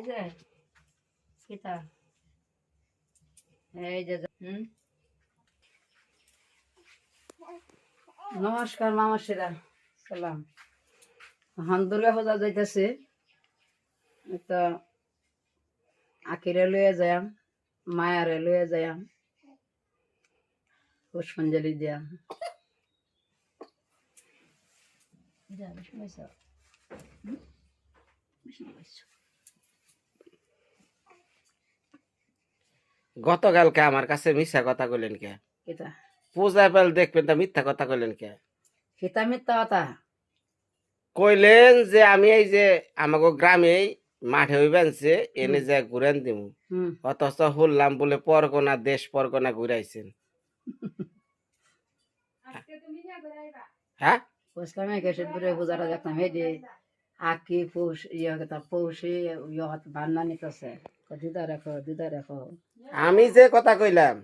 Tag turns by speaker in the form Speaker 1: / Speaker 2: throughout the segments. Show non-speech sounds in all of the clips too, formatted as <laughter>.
Speaker 1: এই যে কিতা নমস্কার সালাম। হান দুর্গা পূজা যাইতেছে। তো আখিরে লইয়া যায়াম মায়ারে লইয়া যায়াম পুষ্পাঞ্জলি দিয়া। যা বেশি পয়সা বেশি পয়সা
Speaker 2: গতকালকে আমার কাছে মিথ্যা কথা কইলেন কে?
Speaker 1: কিতা
Speaker 2: পূজা পেল দেখবেন তা মিথ্যা কথা কইলেন কে?
Speaker 1: কিতা মিথ্যা কথা।
Speaker 2: কইলেন যে আমি এই যে আমাকে গ্রামে মাঠে হইবেনছে এনে যে ঘুরেন দিমু। অথচ শুনলাম বলে পরগনা দেশ পরগনা ঘুরাইছেন। হ্যাঁ?
Speaker 1: দূরে পূজাটা দেখতাম যে আকি পৌষ ইয়ে কথা পৌষে ইয়ে হাত বান্না নিতেছে। দিদা রাখো দিদা রাখো।
Speaker 2: আমি যে কথা কইলাম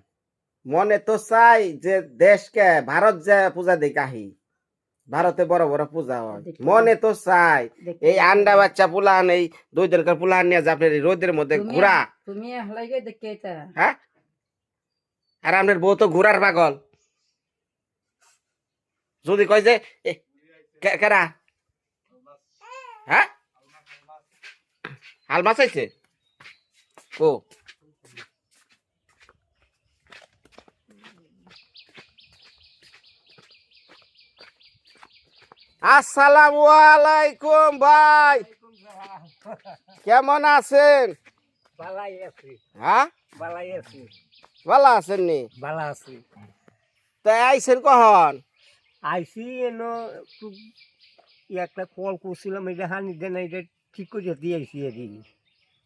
Speaker 2: মনে তো চাই যে দেশকে ভারত যে পূজা দেখে আহি ভারতে বড় বড় পূজা হয়। মনে তো চাই এই আন্ডা বাচ্চা পুলান এই দুই দিনকার পুলান নিয়ে যে আপনার রোদের মধ্যে ঘোরা।
Speaker 1: তুমি
Speaker 2: হ্যাঁ? আর আপনার বউ তো ঘোরার পাগল। যদি কয় যে কেরা? হ্যাঁ? হাল মাছ আইছে? ও আসসালামু আলাইকুম ভাই। কেমন আছেন?
Speaker 3: আছি।
Speaker 2: হ্যাঁ?
Speaker 3: আছি।
Speaker 2: ভালো আছেন নি?
Speaker 3: বালা আছি।
Speaker 2: তাই আইছেন কখন?
Speaker 3: আইসি এনো একটা কল করছিলাম এটা হানি দেন এটা ঠিক করে দিয়ে আইসি এদিন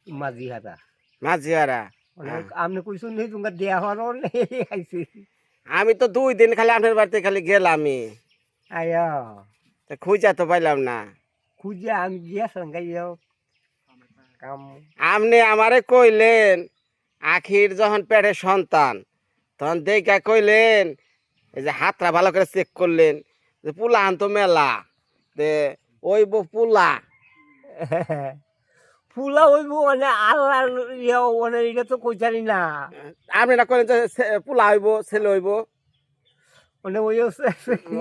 Speaker 3: মাঝি হাতা
Speaker 2: মাঝিয়ারা
Speaker 3: অনেক আপনি কইছেন নি তোমার দেয়া হওয়ার আইসি
Speaker 2: আমি তো দুই দিন খালি আপনার বাড়িতে খালি গেলামই।
Speaker 3: আয়া।
Speaker 2: তা খুঁজা তো পাইলাম না।
Speaker 3: খুঁজে আমি গাইয়াও কাম।
Speaker 2: আপনি আমারে কইলেন আখির যখন পেটে সন্তান তখন দেখা কইলেন এই যে হাতটা ভালো করে চেক করলেন যে পুলা আনতো মেলা তে ওই পুলা।
Speaker 3: ফুলা হইব মানে আল্লাহ ইয়া মানে এটা তো কইতারি না।
Speaker 2: আপনি না কইলেন যে পুলা হইব ছেলে হইব।
Speaker 3: মানে ওই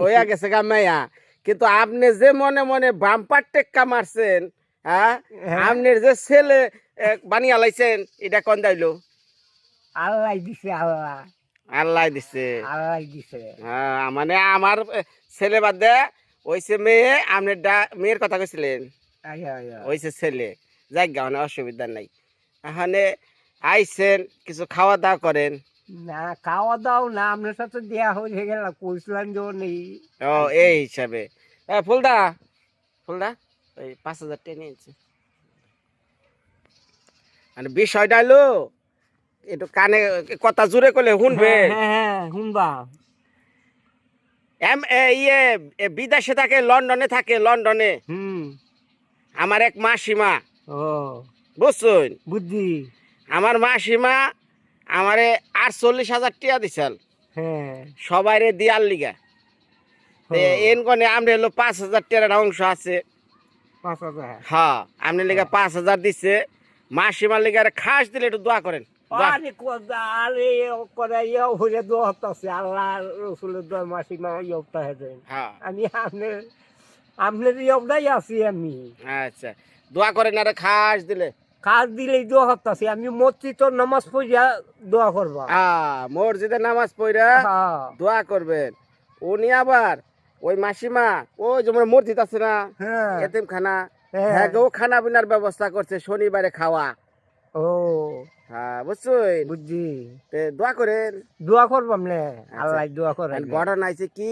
Speaker 2: হইয়া গেছে গা মেয়া কিন্তু আপনি যে মনে মনে বাম্পার টেক্কা মারছেন হ্যাঁ? আপনার যে ছেলে বানিয়ে লাইছেন এটা কোন দাইলো?
Speaker 3: আল্লাহ দিছে আল্লাহ।
Speaker 2: আল্লাহ দিছে।
Speaker 3: আল্লাহ দিছে।
Speaker 2: হ্যাঁ মানে আমার ছেলে বাদ দে ওইসে মেয়ে আপনি ডা- মেয়ের কথা কইছিলেন? ওইসে ছেলে। যাই গা মানে অসুবিধা নাই। এখানে আইছেন কিছু খাওয়া দাওয়া করেন।
Speaker 3: না খাওয়া দাও না আপনার সাথে দেয়া হয়ে গেল কইছিলাম যে নেই।
Speaker 2: ও এই হিসাবে। এ, ফুলদা ফুলদা ওই পাঁচ হাজার টেনে নিয়েছে। মানে বিষয়টা হলো একটু কানে কথা জুড়ে করলে শুনবে।
Speaker 3: হ্যাঁ হ্যাঁ শুনবা।
Speaker 2: এম ইয়ে বিদেশে থাকে লন্ডনে থাকে লন্ডনে।
Speaker 3: হুম।
Speaker 2: আমার এক মাসিমা।
Speaker 3: ও।
Speaker 2: বুঝছেন?
Speaker 3: বুদ্ধি
Speaker 2: আমার মাসিমা আমারে আটচল্লিশ হাজার টিয়া দিছেন।
Speaker 3: হ্যাঁ।
Speaker 2: সবাইরে দিয়ার লিগা। এন কনে আমরা হলো পাঁচ হাজার টিয়ার অংশ আছে। হ্যাঁ আপনি লিগা পাঁচ হাজার দিছে। মাসিমার লিগা আরে খাস দিলে একটু দোয়া করেন।
Speaker 3: আমি আপনার আপনার আছি আমি।
Speaker 2: আচ্ছা। দোয়া করেন আরে খাস দিলে।
Speaker 3: কাজ দিলেই দোয়া হতাছি আমি মসজিদ নামাজ পড়িয়া দোয়া করবা।
Speaker 2: মসজিদে নামাজ পড়া
Speaker 3: হ্যাঁ
Speaker 2: দোয়া করবেন। উনি আবার ওই মাসিমা ওই যেমন মসজিদ আছে না
Speaker 3: হ্যাঁ।
Speaker 2: এতিম খানা
Speaker 3: হ্যাঁ।
Speaker 2: হ্যাঁ গো খানা পিনার ব্যবস্থা করছে শনিবারে খাওয়া।
Speaker 3: ও।
Speaker 2: হ্যাঁ বুঝছেন
Speaker 3: বুঝছি।
Speaker 2: দোয়া করেন।
Speaker 3: দোয়া করব নে আল্লাহ দোয়া করে
Speaker 2: আর ঘটনা আছে কি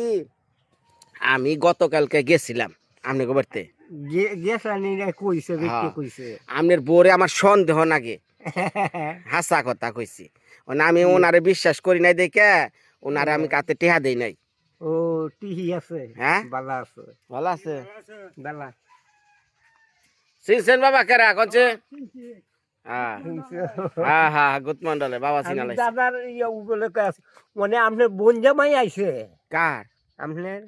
Speaker 2: আমি গতকালকে গেছিলাম আপনি বাড়িতে।
Speaker 3: গেছানি রে কইছে ব্যক্তি
Speaker 2: হ্যাঁ। আপনার বোরে আমার সন্দেহ নাগে। হাসা কথা কইছি। আমি ওনারে বিশ্বাস করি নাই দেখে ওনারে আমি কাতে টেহা দেই নাই।
Speaker 3: ও টিহি আছে।
Speaker 2: হ্যাঁ?
Speaker 3: বালা আছে।
Speaker 2: আছে?
Speaker 3: বালা।
Speaker 2: চিনছেন বাবা কেরা? হ্যাঁ। হ্যাঁ মন্ডলে বাবা
Speaker 3: আমি
Speaker 2: লাইছে
Speaker 3: দাদার ইয়ে উপলে মানে আপনার বোন জামাই আইছে?
Speaker 2: কার?
Speaker 3: আপনার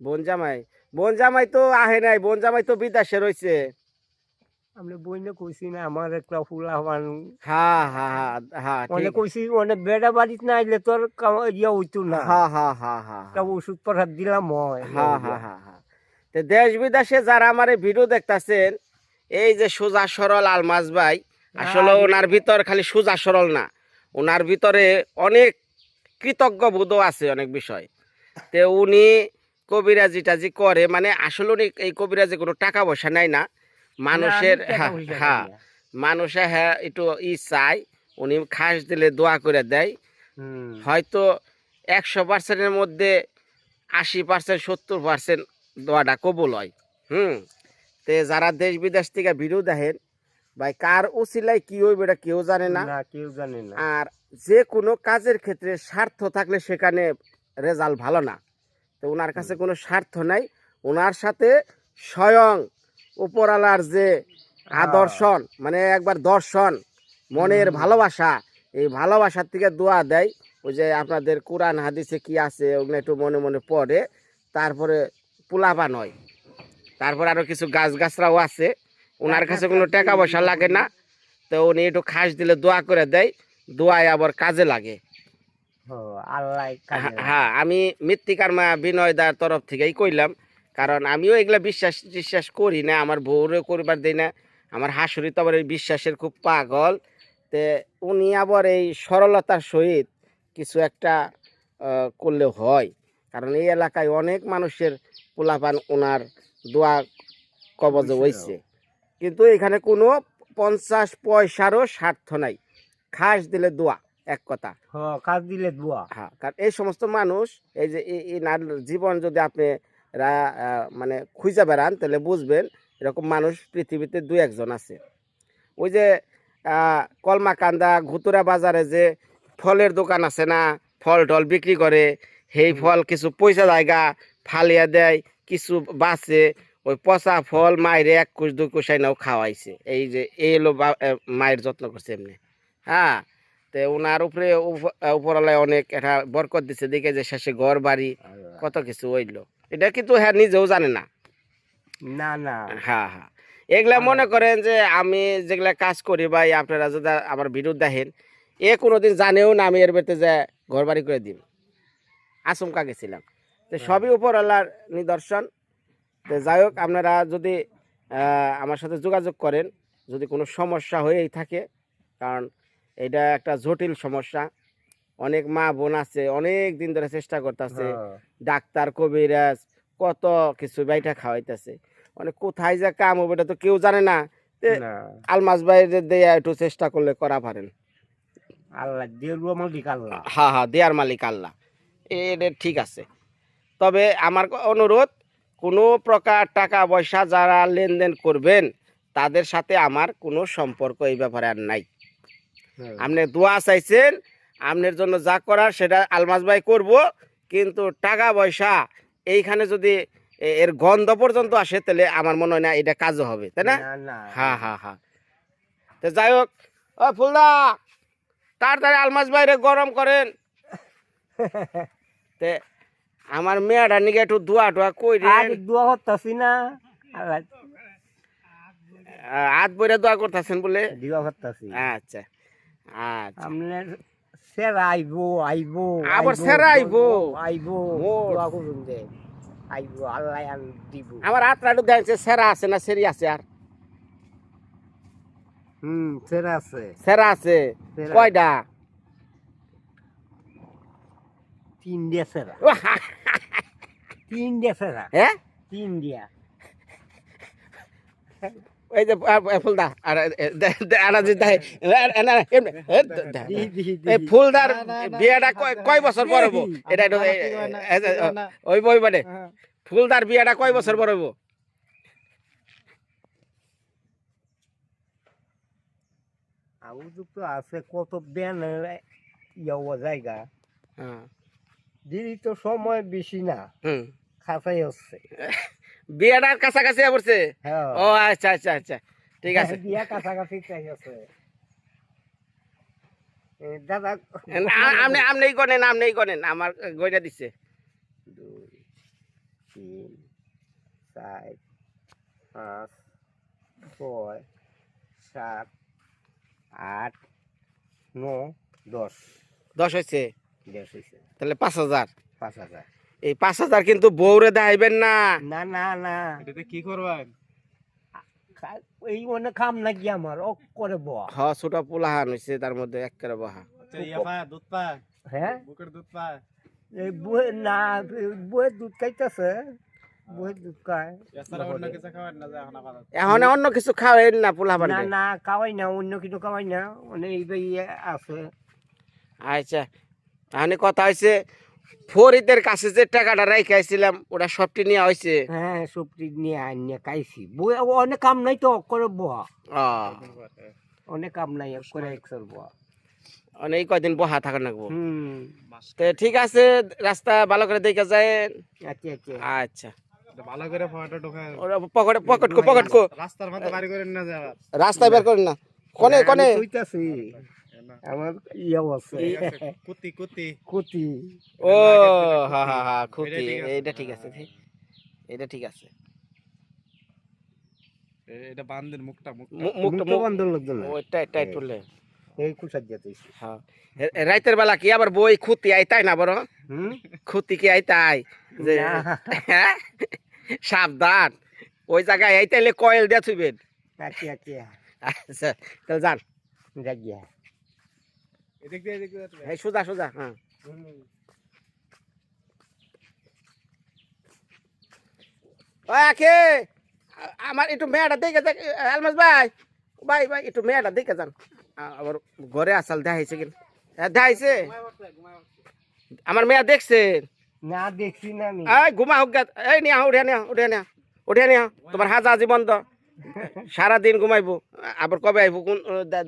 Speaker 2: বোন জামাই? বোন জামাই তো আহে নাই বোন জামাই তো বিদেশে রয়েছে
Speaker 3: আমি বইনে কইছি না আমার একটা ফুলা মান
Speaker 2: হ্যাঁ হ্যাঁ হ্যাঁ হ্যাঁ
Speaker 3: মানে কইছি মানে বেড়া বাড়িতে না আইলে তোর ইয়া হইতো না।
Speaker 2: হ্যাঁ হ্যাঁ হ্যাঁ হ্যাঁ
Speaker 3: একটা ওষুধ পাঠাত দিলাম হয়
Speaker 2: হ্যাঁ হ্যাঁ হ্যাঁ হ্যাঁ তো দেশ বিদেশে যারা আমার ভিডিও দেখতাছেন এই যে সোজা সরল আলমাজ ভাই আসলে
Speaker 3: হ্যাঁ,
Speaker 2: ওনার ভিতর খালি সোজা সরল না ওনার ভিতরে অনেক কৃতজ্ঞ বোধও আছে অনেক বিষয়। তে উনি কবিরাজি টাজি করে মানে আসলে উনি এই কবিরাজি কোনো টাকা পয়সা নেয় না। মানুষের হ্যাঁ মানুষে হ্যাঁ একটু ই চায় উনি খাস দিলে দোয়া করে দেয়। হয়তো একশো পার্সেন্টের মধ্যে আশি পার্সেন্ট সত্তর পার্সেন্ট দোয়াটা কবুল হয়। হুম? তে যারা দেশ বিদেশ থেকে ভিডিও দেখেন ভাই কার উচিলাই কি হইবে এটা কেউ জানে না।
Speaker 3: না কেউ জানে না।
Speaker 2: আর যে কোনো কাজের ক্ষেত্রে স্বার্থ থাকলে সেখানে রেজাল্ট ভালো না। তো ওনার কাছে কোনো স্বার্থ নাই। ওনার সাথে স্বয়ং উপরালার যে আদর্শন মানে একবার দর্শন মনের ভালোবাসা এই ভালোবাসার থেকে দোয়া দেয়। ওই যে আপনাদের কোরআন হাদিসে কি আছে ওগুলো একটু মনে মনে পড়ে। তারপরে পোলাপান হয় তারপর আরও কিছু গাছ গাছরাও আছে ওনার কাছে কোনো টাকা পয়সা লাগে না। তো উনি একটু খাস দিলে দোয়া করে দেয়। দোয়ায় আবার কাজে লাগে। হ্যাঁ, হ্যাঁ আমি মৃত্তিকার মা বিনয় দার তরফ থেকেই কইলাম কারণ আমিও এগুলা বিশ্বাস বিশ্বাস করি না আমার বউরেও করবার দেই না আমার হাসুরি তো আবার এই বিশ্বাসের খুব পাগল। তে উনি আবার এই সরলতার সহিত কিছু একটা করলে হয় কারণ এই এলাকায় অনেক মানুষের পোলাপান ওনার দোয়া কবজে। হইছে। কিন্তু এখানে কোনো পঞ্চাশ পয়সারও স্বার্থ নাই খাস দিলে দোয়া। এক কথা।
Speaker 3: কাজ দিলে দোয়া।
Speaker 2: হ্যাঁ কারণ এই সমস্ত মানুষ এই যে এই- জীবন যদি আপনি মানে খুঁজে বেড়ান তাহলে বুঝবেন এরকম মানুষ পৃথিবীতে দুই একজন আছে। ওই যে কলমাকান্দা ঘুতুরা বাজারে যে ফলের দোকান আছে না ফল টল বিক্রি করে সেই ফল কিছু পয়সা জায়গা ফালিয়া দেয় কিছু বাঁচে ওই পচা ফল মায়ের এক কুশ দুই কুশাই নাও খাওয়াইছে। এই যে এই হলো মায়ের যত্ন করছে এমনি। হ্যাঁ তে ওনার উপরে উপ- উপরওয়ালায় অনেক একটা বরকত দিছে দেখে যে শেষে ঘর বাড়ি কত কিছু হইল। এটা কিন্তু হ্যাঁ নিজেও জানে না।
Speaker 3: না না।
Speaker 2: হ্যাঁ হ্যাঁ। এগুলা মনে করেন যে আমি যেগুলা কাজ করি ভাই আপনারা যদি আমার ভিডিও দেখেন এ কোনোদিন জানেও না আমি এর বেতে যে ঘর বাড়ি করে দিন আচমকা গেছিলাম। তো সবই উপরওয়ালার নিদর্শন। তো যাই হোক আপনারা যদি আমার সাথে যোগাযোগ করেন যদি কোনো সমস্যা হয়েই থাকে কারণ এটা একটা জটিল সমস্যা। অনেক মা বোন আছে অনেক দিন ধরে চেষ্টা করতেছে
Speaker 3: হ্যাঁ,
Speaker 2: ডাক্তার কবিরাজ কত কিছু বাইটা খাওয়াইতেছে। মানে কোথায় যে কাম হবে এটা তো কেউ জানে না। আলমাস বাইরে দেয়া একটু চেষ্টা করলে করা পারেন।
Speaker 3: আল্লাহ দেরুয়া মালিক আল্লাহ।
Speaker 2: হ্যাঁ হ্যাঁ দেয়ার মালিক আল্লাহ। এটা ঠিক আছে। তবে আমার অনুরোধ কোনো প্রকার টাকা পয়সা যারা লেনদেন করবেন তাদের সাথে আমার কোনো সম্পর্ক এই ব্যাপারে আর নাই। আপনি দোয়া চাইছেন আপনার জন্য যা করার সেটা আলমাস ভাই করব কিন্তু টাকা পয়সা এইখানে যদি এর গন্ধ পর্যন্ত আসে তাহলে আমার মনে হয় না এটা কাজও হবে তাই না? হ্যাঁ হ্যাঁ হ্যাঁ তো যাই হোক ও ফুলদা তাড়াতাড়ি আলমাস বাইরে গরম করেন। তে আমার মেয়েটা নিকে একটু দোয়া টোয়া কই
Speaker 3: দোয়া করতেছি না।
Speaker 2: হাত বইরে দোয়া করতেছেন বলে?
Speaker 3: দোয়া করতেছি।
Speaker 2: আচ্ছা।
Speaker 3: আপনার সেরা আইবো আইবো
Speaker 2: আবার
Speaker 3: আইবো,
Speaker 2: আইবো?
Speaker 3: আইবো? দোয়া করুন দে আইবো আল্লাহ দিব।
Speaker 2: আমার দেখছে সেরা আছে না সেরি আছে আর?
Speaker 3: হুম সেরা আছে।
Speaker 2: সেরা আছে। কয়টা?
Speaker 3: তিন দিয়া সেরা তিন দিয়া
Speaker 2: হ্যাঁ?
Speaker 3: তিন দিয়া
Speaker 2: যে ফুলদা আর ফুলদার বিয়েটা কয়- বছর হব?
Speaker 3: এই,
Speaker 2: এটা। ওই বই মানে। ফুলদার বিয়েটা কয় বছর বড় হব?
Speaker 3: আউযু তো আছে কত ব্যান ইয়াও জায়গা।
Speaker 2: হ্যাঁ,
Speaker 3: তো সময় বেশি না।
Speaker 2: হুম।
Speaker 3: খাসাই হচ্ছে। <laughs>
Speaker 2: বিয়েটার কাছাকাছি পড়ছে?
Speaker 3: হ্যাঁ।
Speaker 2: ও আচ্ছা আচ্ছা আচ্ছা। ঠিক আছে।
Speaker 3: বিয়া কাছাকাছি চাই আছে। দাদা
Speaker 2: আপনি আপনি আমার গইটা দিচ্ছে
Speaker 3: দুই তিন চার পাঁচ ছয় সাত আট ন দশ।
Speaker 2: দশ হয়েছে?
Speaker 3: দশ হয়েছে।
Speaker 2: তাহলে পাঁচ হাজার।
Speaker 3: পাঁচ হাজার।
Speaker 2: এই পাঁচ হাজার কিন্তু বউরে দেখাইবেন না।
Speaker 3: না না না।
Speaker 4: এটাতে কি করবেন?
Speaker 3: এই অনেক কাম নাকি আমার? ও করে ব
Speaker 2: হ ছোট পোলাহান হয়েছে তার মধ্যে একেবারে বহা
Speaker 4: আচ্ছা ইয়া দুধ পা।
Speaker 3: হ্যাঁ?
Speaker 4: বুকের দুধ পা।
Speaker 3: এই বই না বইয়ের দুধ খাইতেছে। বইয়ের দুধ খায়।
Speaker 4: এছাড়া অন্য না এখন
Speaker 2: অন্য কিছু খাওয়াইন না পোলা
Speaker 3: না না খাওয়াই না অন্য কিছু খাওয়াই না। অনেক এই ইয়ে আছে।
Speaker 2: আচ্ছা তাহলে কথা হয়েছে ফরিদের কাছে যে টাকাটা রেখাইছিলাম ওটা সবটি নিয়ে হয়েছে
Speaker 3: হ্যাঁ সবজি নিয়ে আনিয়ে খাইছি বই অনেক কাম নাই তো করে ব
Speaker 2: ও।
Speaker 3: অনেক কাম নাই করে একশোর ব
Speaker 2: অনেক কয়দিন বহা থাকা লাগবো।
Speaker 3: হুম।
Speaker 2: তো ঠিক আছে রাস্তা ভালো করে দেখে যায়
Speaker 3: আচ্ছা আচ্ছা।
Speaker 2: আচ্ছা।
Speaker 4: ভালো করে ফটো ঢোকায়।
Speaker 2: ওরা পকেট পকেট কো পকেট কো।
Speaker 4: রাস্তার মধ্যে বাড়ি করেন না যে
Speaker 2: রাস্তায় বের করেন না। কোনে কোনে
Speaker 3: আমি কইতাছি। আমার ইয়েও আছে।
Speaker 4: কুতি কুতি।
Speaker 3: কুতি।
Speaker 2: ও হা হা হা খুতি
Speaker 4: এটা ঠিক আছে।
Speaker 2: এইটা ঠিক আছে ঠিক। এটা ঠিক আছে।
Speaker 4: এটা বান্দের মুখটা মুখটা।
Speaker 3: না?
Speaker 2: ওইটা টাইট করলে
Speaker 3: এই। কুসার
Speaker 2: হ্যাঁ রাইতের বেলা কি আবার বই খুতি আইতাই না বড়?
Speaker 3: হুম?
Speaker 2: খুতি কি আইতাই যে হ্যাঁ? সাবধান। ওই জায়গায় আইতাইলে কয়েল দিয়ে থুইবেন।
Speaker 3: আচ্ছা
Speaker 2: তাহলে যান।
Speaker 3: জাগিয়া
Speaker 4: এদিক দিয়ে এদিক দিয়ে
Speaker 2: এই সোজা সোজা হ্যাঁ। ওই আখে আ- আমার একটু মেয়েটা দেখে দেখ আলমাস ভাই ভাই ভাই একটু মেয়েটা দেখে যান। আবার ঘরে আসাল দেখাইছে কিনা। হ্যাঁ দেখাইছে? আমার মেয়ে দেখছে?
Speaker 3: না দেখছি না আমি।
Speaker 2: এই ঘুমা হোক এই নিয়া উঠে নিয়া উঠে নিয়া উঠে নিয়া। তোমার হাজা আজি বন্ধ। <laughs> সারাদিন ঘুমাইবো। আবার কবে আইবো কোন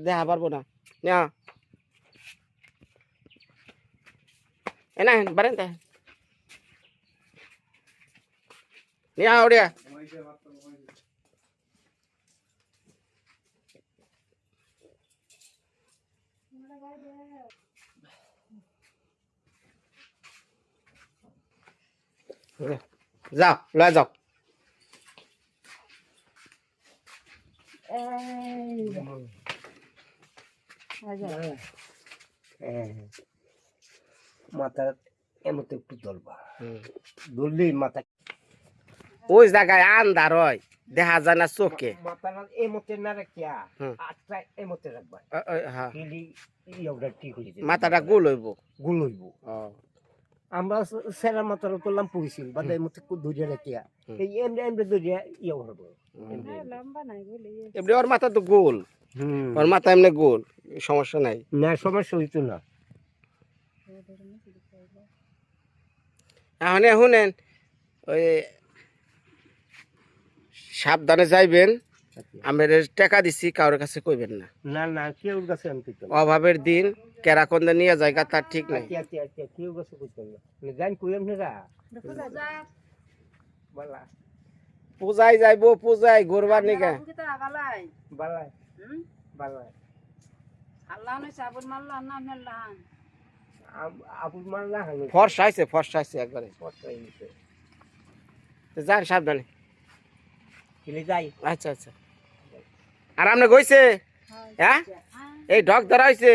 Speaker 2: দেখা পারব না। নিয়া। এ না বারেন তা নিয়া উঠিয়া যাও লয়ে যাও
Speaker 3: হ্যাঁ। মাথা এমতে একটু ধরবা ধরলেই মাথা
Speaker 2: ওই জায়গায় আন্ধার হয় দেখা যায় না চোখে।
Speaker 3: মাথাটা এমতে না রাখিয়া। আটটা এমতে রাখবা।
Speaker 2: হ্যাঁ
Speaker 3: গেলি ইয়েটা ঠিক যাবে।
Speaker 2: মাথাটা গোল হইব।
Speaker 3: গুল হইব। আমরা সেরা মাথার তোলাম পড়েছিল বাদে এমতে ধরিয়া রাখিয়া। এই এমনি এমনি ধরিয়া ইয়ে হব
Speaker 2: এমনি ওর মাথা তো গোল।
Speaker 3: হুম।
Speaker 2: ওর মাথা এমনি গোল সমস্যা নাই।
Speaker 3: না সমস্যা হইতো না।
Speaker 2: এখন শুনেন ওই সাবধানে যাইবেন। আমি টাকা দিছি কারোর কাছে কইবেন না।
Speaker 3: না না কেউ কাছে আমি
Speaker 2: অভাবের দিন কেরা কেরাকন্দে নিয়ে জায়গা তার ঠিক নাই।
Speaker 3: আচ্ছা আচ্ছা আচ্ছা কেউ কাছে কইতাম না। মানে জান কইম না বালা।
Speaker 2: পূজায় যাইবো পূজায় ঘুরবার নিকা
Speaker 3: বালা বালা আব- আপুর মার না হানো
Speaker 2: ফর্সা আইছে ফর্সা আইছে একবারে। তো যান সাবধানে।
Speaker 3: যাই।
Speaker 2: আচ্ছা আচ্ছা। আর আপনি গইছে হ্যাঁ? এই ঢক ধরা হয়েছে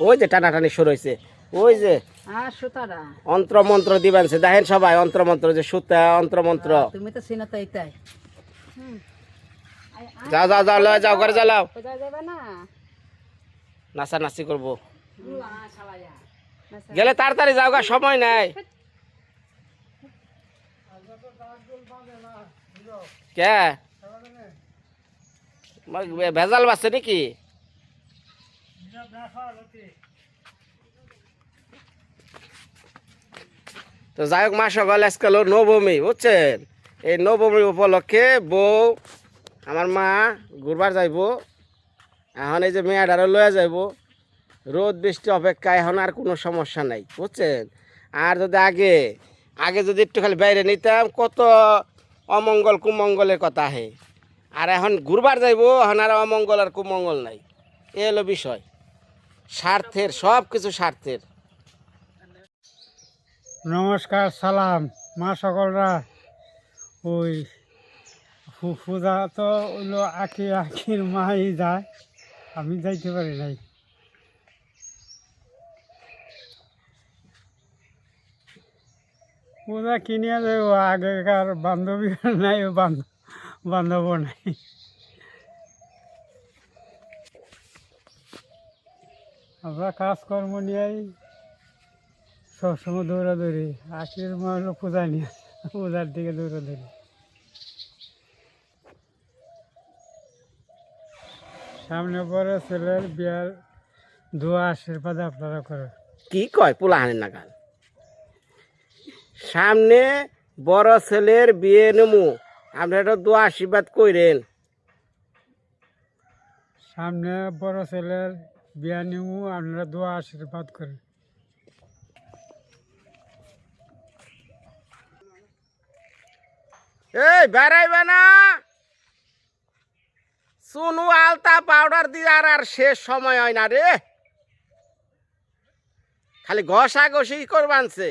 Speaker 2: ওই যে টানাটানি শুরু হয়েছে ওই যে
Speaker 1: আর সুতারা।
Speaker 2: অন্ত্র মন্ত্র দিবেন দেখেন সবাই অন্ত্র মন্ত্র যে সুতা অন্ত্র মন্ত্র
Speaker 1: তুমি তো চিনো তো এইটাই
Speaker 2: যাও যাও যাও লয়ে যাও ঘরে যাও নাচা নাচি করব। গেলে তাড়াতাড়ি যাও গা সময় নাই। কে? ভেজাল বাসছে নাকি? তো যাই হোক মা সকাল আজকাল নবমী বুঝছেন? এই নবমী উপলক্ষে বউ আমার মা ঘুরবার যাইবো। এখন এই যে মেয়েটারও লয়ে যাইব। রোদ, বৃষ্টি অপেক্ষা, এখন আর কোনো সমস্যা নাই, বুঝছেন? আর যদি আগে আগে যদি একটু খালি বাইরে নিতাম, কত অমঙ্গল কুমঙ্গলের কথা আহে আর এখন ঘুরবার যাইব, এখন আর অমঙ্গল আর কুমঙ্গল নাই। এ হলো বিষয়। স্বার্থের সব কিছু স্বার্থের।
Speaker 5: নমস্কার, সালাম। মা সকলরা, ওই ফু- পূজা তো হলো আঁকি আঁকির মাই যায়। আমি যাইতে পারি নাই। পূজা কিনে দেব আগেকার বান্ধবী নাই বান্ধব নাই। আমরা কাজকর্ম নিয়েই সবসময় দৌড়াদৌড়ি। আখির মা হলো পূজা নিয়ে পূজার দিকে দৌড়াদৌড়ি। সামনে পরে ছেলের বিয়ার দোয়া আশীর্বাদ আপনারা করেন।
Speaker 2: কি কয় পোলাহানের নাগাল? সামনে বড় ছেলের বিয়ে নেমু আপনি একটা দোয়া আশীর্বাদ কইরেন।
Speaker 5: সামনে বড় ছেলের বিয়া নেমু আপনারা দোয়া আশীর্বাদ করেন।
Speaker 2: এই বেড়াইবে না! সুনু আলতা পাউডার দিয়ার আর শেষ সময় হয় না রে। খালি ঘষা ঘষি করবানছে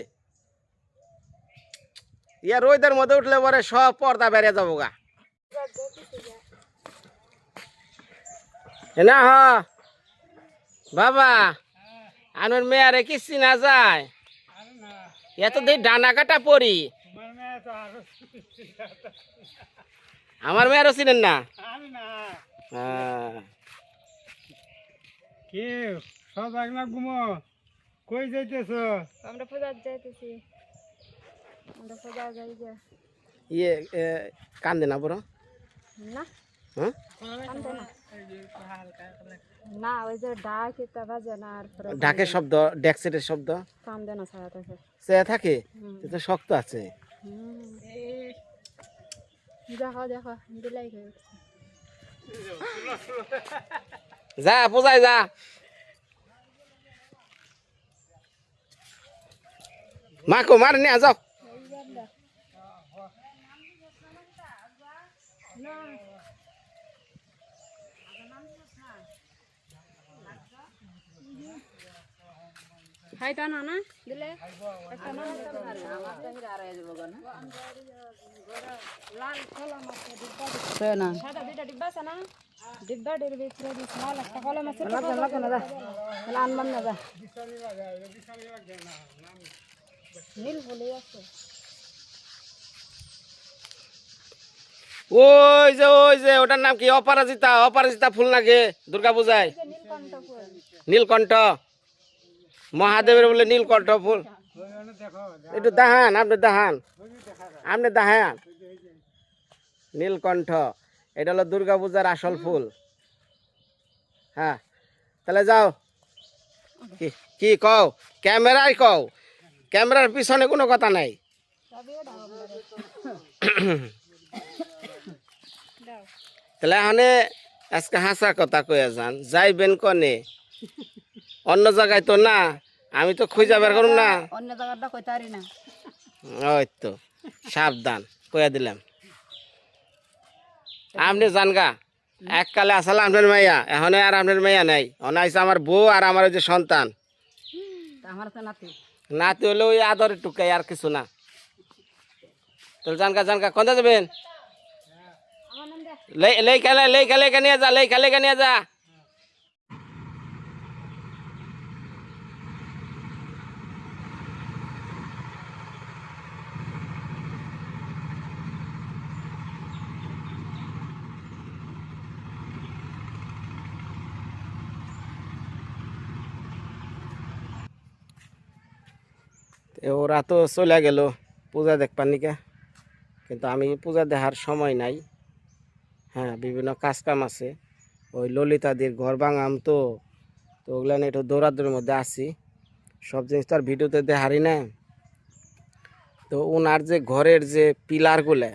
Speaker 2: ইয়া রোদের মধ্যে উঠলে পরে সব পর্দা বেড়ে যাব গা। না হ। বাবা আমার মেয়ারে কি চিনা যায়? এত দিন ডানা কাটা পড়ি। আমার মেয়েরও চিনেন না।
Speaker 5: কে সব একলা ঘুমো? কই যাইতেছ?
Speaker 6: আমরা পূজা যাইতেছি। আমরা পূজা যাই যে
Speaker 2: ইয়ে কান্দে না বড়?
Speaker 6: না।
Speaker 2: হ্যাঁ?
Speaker 6: না। না ওই যে ডাক বাজে না আর
Speaker 2: শব্দ ডেক্সেটের শব্দ?
Speaker 6: কান্দে না থাকে।
Speaker 2: সে থাকে? তো শক্ত আছে।
Speaker 6: দেখো দেখো দিলাই হয়ে
Speaker 2: যা পূজায় যা। মাকো মার নিয়ে যাও।
Speaker 6: খাইতা না না দিলে একটা না লাল কলম আছে ডিব্বা দিছে।
Speaker 1: সে না
Speaker 6: সাদা দুইটা ডিব্বা আছে না ডিব্বাটির ভিতরে দিছে লাল একটা কলম আছে
Speaker 1: লাগবে লাগবে না তাহলে আনবাম না যা
Speaker 6: নীল বলে আছে
Speaker 2: ওই যে ওই যে ওটার নাম কি অপরাজিতা অপরাজিতা ফুল নাকি দুর্গা পূজায়
Speaker 6: নীলকণ্ঠ
Speaker 2: নীলকণ্ঠ মহাদেবের বলে নীলকণ্ঠ ফুল। একটু দাহান আপনি দাহান আপনি দাহান নীলকণ্ঠ, এটা হলো দুর্গা পূজার আসল ফুল। হ্যাঁ তাহলে যাও। কি কও? ক্যামেরায় কও। ক্যামেরার পিছনে কোনো কথা নাই। তাহলে এখানে আজকে হাসা কথা কয়ে যান, যাইবেন কনে? অন্য জায়গায় তো না আমি তো খুঁজে বের করুন না।
Speaker 1: অন্য জায়গাটা না।
Speaker 2: ওই তো সাবধান কয়ে দিলাম। আপনি জানগা এককালে আসলে আপনার মাইয়া এখন আর আপনার মাইয়া নাই। অনা আইসা আমার বউ আর আমার ওই যে সন্তান।
Speaker 1: নাতি।
Speaker 2: হলে ওই আদরে টুকাই আর কিছু না। তাহলে জানকা জানকা কোনটা যাবেন? লেখা লেখা লেখা নিয়ে যা লেখা লেখা নিয়ে যা। ওরা তো চলে গেল পূজা দেখবার নিকা। কিন্তু আমি পূজা দেখার সময় নাই। হ্যাঁ বিভিন্ন কাজ কাম আছে। ওই ললিতাদির ঘর ভাঙাম তো তো ওগুলো নিয়ে একটু দৌড়াদৌড়ির মধ্যে আছি। সব জিনিস তো আর ভিডিওতে দেখারি না তো ওনার যে ঘরের যে পিলারগুলো,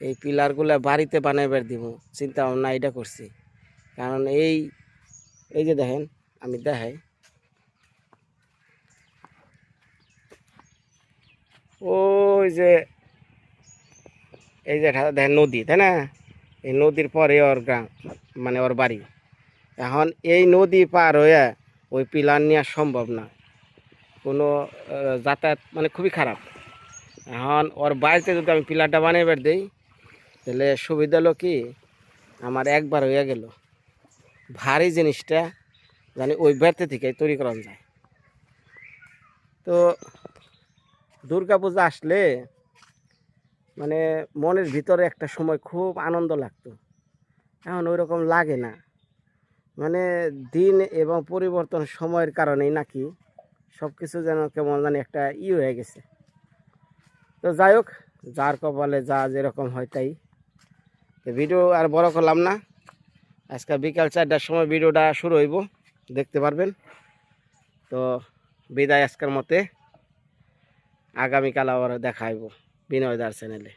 Speaker 2: এই পিলারগুলো বাড়িতে বানাইবার দিব চিন্তা ভাবনা এটা করছি। কারণ এই এই যে দেখেন, আমি দেখাই। ওই যে, এই যে দেখেন নদী, তাই না? এই নদীর পরে ওর গ্রাম মানে ওর বাড়ি। এখন এই নদী পার হয়ে ওই পিলার নেওয়া সম্ভব না। কোনো যাতায়াত মানে খুবই খারাপ। এখন ওর বাড়িতে যদি আমি পিলারটা বানিয়ে বের দিই, তাহলে সুবিধা হলো কি? আমার একবার হয়ে গেল। ভারী জিনিসটা জানি ওই বেড়তে থেকে তৈরি করানো যায়। তো দুর্গা পূজা আসলে মানে মনের ভিতরে একটা সময় খুব আনন্দ লাগতো। এখন ওই রকম লাগে না। মানে দিন এবং পরিবর্তন সময়ের কারণেই নাকি সব কিছু যেন কেমন জানি একটা ই হয়ে গেছে। তো যাই হোক, যার কপালে যা যেরকম হয় তাই। ভিডিও আর বড় করলাম না। আজকে বিকাল চারটার সময় ভিডিওটা শুরু হইব, দেখতে পারবেন। তো বিদায় আজকের মতে। আগামীকাল আবার দেখাইব বিনয় দার চ্যানেলে